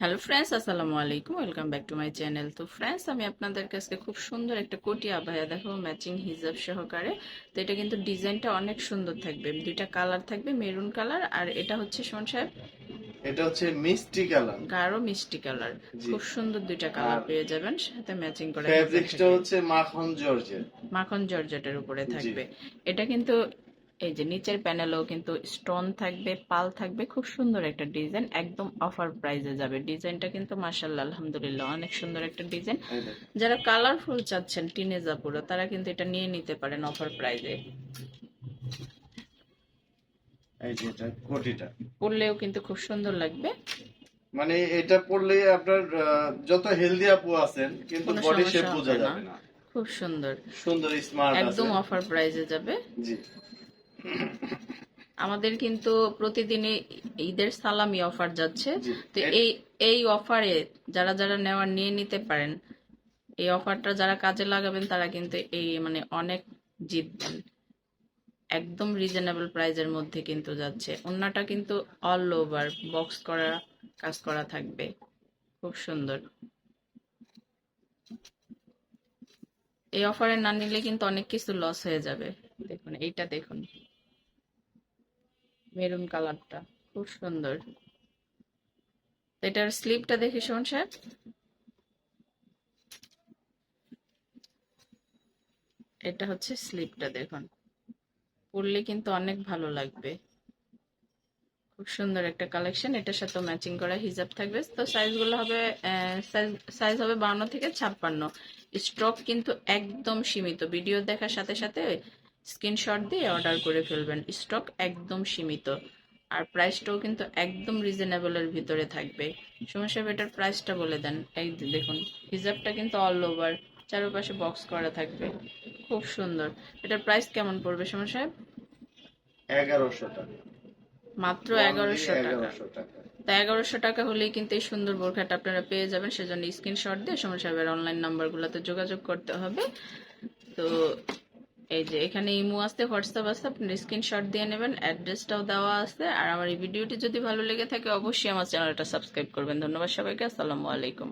Hello friends আসসালামু আলাইকুম welcome back to my channel তো ফ্রেন্ডস আমি আপনাদের কাছে খুব সুন্দর একটা কোটি আবায়া দেখাবো ম্যাচিং হিজাব সহকারে। তো এটা কিন্তু ডিজাইনটা অনেক সুন্দর থাকবে। দুইটা কালার থাকবে মেরুন কালার আর এটা হচ্ছে সুমন সাহেব? এটা হচ্ছে মিষ্টি কালার গাঢ় মিষ্টি কালার খুব সুন্দর দুইটা কালার পেয়ে যাবেন সাথে ম্যাচিং করে ফেব্রিক্সটা হচ্ছে মাখন জর্জের মাখন জর্জেটের উপরে থাকবে। এটা কিন্তু এই যে নিচের প্যানেলেও কিন্তু স্টোন থাকবে পাল থাকবে খুব সুন্দর একটা ডিজাইন একদম অফার প্রাইসে যাবে। ডিজাইনটা কিন্তু মাশাল্লাহ আলহামদুলিল্লাহ অনেক সুন্দর একটা ডিজাইন যারা কালারফুল চাচ্ছেন টিনেজা পুরো তারা কিন্তু এটা নিয়ে নিতে পারেন অফার প্রাইজে এই যে এটা কোটিটা। পরলেও কিন্তু খুব সুন্দর লাগবে। মানে এটা পড়লে আপনার যত হেলদি আপু আছেন কিন্তু বডি শেপ বোঝা। যাবে না। খুব সুন্দর। সুন্দর স্মার্ট একদম অফার প্রাইজে যাবে। জি। আমাদের কিন্তু প্রতিদিনই ঈদের সালামি অফার যাচ্ছে। তো এই এই অফারে যারা যারা নেওয়ার নিয়ে নিতে পারেন এই অফারটা যারা কাজে লাগাবেন তারা কিন্তু এই মানে অনেক জিতবেন। একদম রিজনেবল প্রাইজের মধ্যে কিন্তু যাচ্ছে। অন্যটা কিন্তু অল ওভার বক্স করা কাজ করা থাকবে। খুব সুন্দর। এই অফারে না নিলে কিন্তু অনেক কিছু লস হয়ে যাবে। দেখুন এইটা দেখুন। মেরুন কালারটা। খুব সুন্দর। এটার স্লিপটা দেখি, শোন সাহেব। এটা হচ্ছে স্লিপটা, দেখুন। পরলে কিন্তু অনেক ভালো লাগবে। খুব সুন্দর একটা কালেকশন। এটার সাথে ম্যাচিং করা হিজাব থাকবে। তো সাইজগুলো হবে সাইজ হবে বাউন্ন থেকে ছাপ্পান্ন। স্টক কিন্তু একদম সীমিত। ভিডিও দেখার সাথে সাথে স্ক্রিনশট দিয়ে অর্ডার করে ফেলবেন। স্টক একদম সীমিত। আর প্রাইসটাও কিন্তু একদম রিজনেবলের ভিতরে থাকবে। সমস্যা এটার প্রাইসটা বলে দেন। এই দেখুন হিজাবটা কিন্তু অল ওভার চারপাশে বক্স করা থাকবে। খুব সুন্দর। এটার প্রাইস কেমন পড়বে সমস্যা এগারোশো টাকা। মাত্র এগারোশো টাকা। তা এগারোশো টাকা হলেই কিন্তু এই সুন্দর বোরখাটা আপনারা পেয়ে যাবেন। সেজন্য স্ক্রিনশট দিয়ে সময় সাহেবের অনলাইন নাম্বারগুলোতে যোগাযোগ করতে হবে। তো এই যে এখানে ইমো আসতে হোয়াটসঅ্যাপ আছে, আপনার স্ক্রিনশট দিয়ে নেবেন, অ্যাড্রেসটাও দেওয়া আছে, আর আমার এই ভিডিওটি যদি ভালো লেগে থাকে, অবশ্যই আমার চ্যানেলটা সাবস্ক্রাইব করবেন। ধন্যবাদ সবাইকে, আসসালামু আলাইকুম।